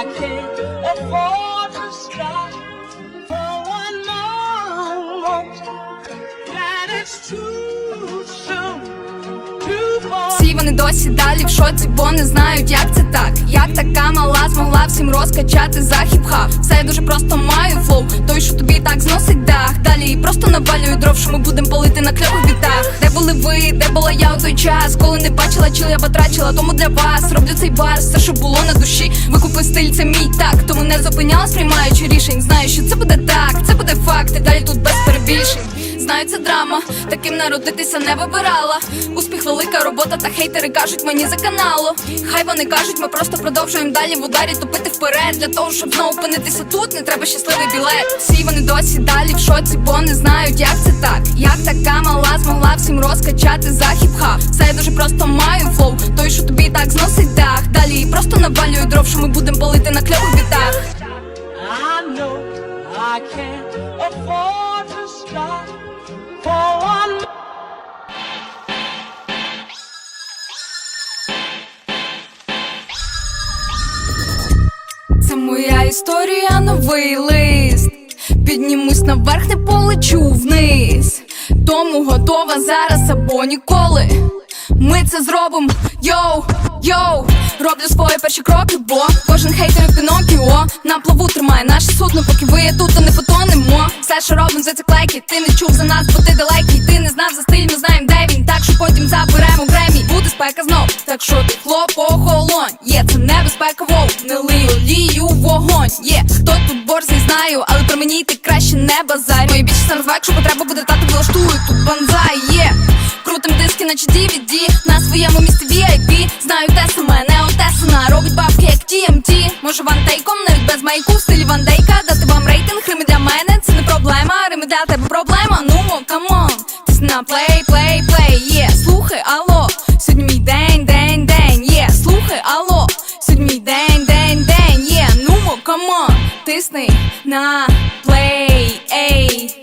Can't afford to stop for one moment. That it's too soon. Всі вони досі далі в шоці, бо не знають, як це так. Як така мала змогла всім розкачати за хіп-хап Все я дуже просто маю флоу, той, що тобі так просто навалюю дров, що ми будемо палити на кльових бітах. Де були ви, де була я у той час, коли не бачила, чили я потрачила. Тому для вас роблю цей бар, все, що було на душі. Викупи стиль, це мій так. Тому не зупинялась, приймаючи рішень. Знаю, що це буде так, це буде факт, і далі тут без перебільшень. Знаю, це драма, таким народитися не вибирала. Успіх, велика робота, та хейтери кажуть мені за каналу. Хай вони кажуть, ми просто продовжуємо далі в ударі топити вперед. Для того, щоб знову опинитися тут, не треба щасливий білет. Всі вони досі далі в шоці, бо не знають, як це так. Як така мала змогла всім розкачати за хіп-хап Все я дуже просто маю флоу, той, що тобі так зносить дах. Далі просто навалюю дров, що ми будемо палити на кльових бітах. I know I can't afford моя історія, новий лист. Піднімусь наверх, не полечу вниз. Тому готова зараз або ніколи. Ми це зробимо, йоу, йоу. Роблю свої перші кроки, бо кожен хейтер як Пінокіо. На плаву тримає наше судно, поки ви є тут, то не потонемо. Все, що робимо, за ці клейки Ти не чув за нас, бо ти далекий. Ти не знав за стиль, ми знаємо, де він. Так що потім заберемо Гремі. Буде спека знов, так що ти борзий, знаю, але про мені ти краще не базарь. Мої більше сам розваг, якщо потреба буде тато влаштую. Тут банзай, є. Крутим диски, наче DVD На своєму місці VIP Знаю те саме, не отесана Робить бабки, як TMT Може вантейком, навіть без мейку В стилі вандейка Дати вам рейтинг, рими для мене Це не проблема, рими для тебе проблема. Ну, камон Тисни на плей, плей, плей Є, слухай, алло Натисни на плей, ей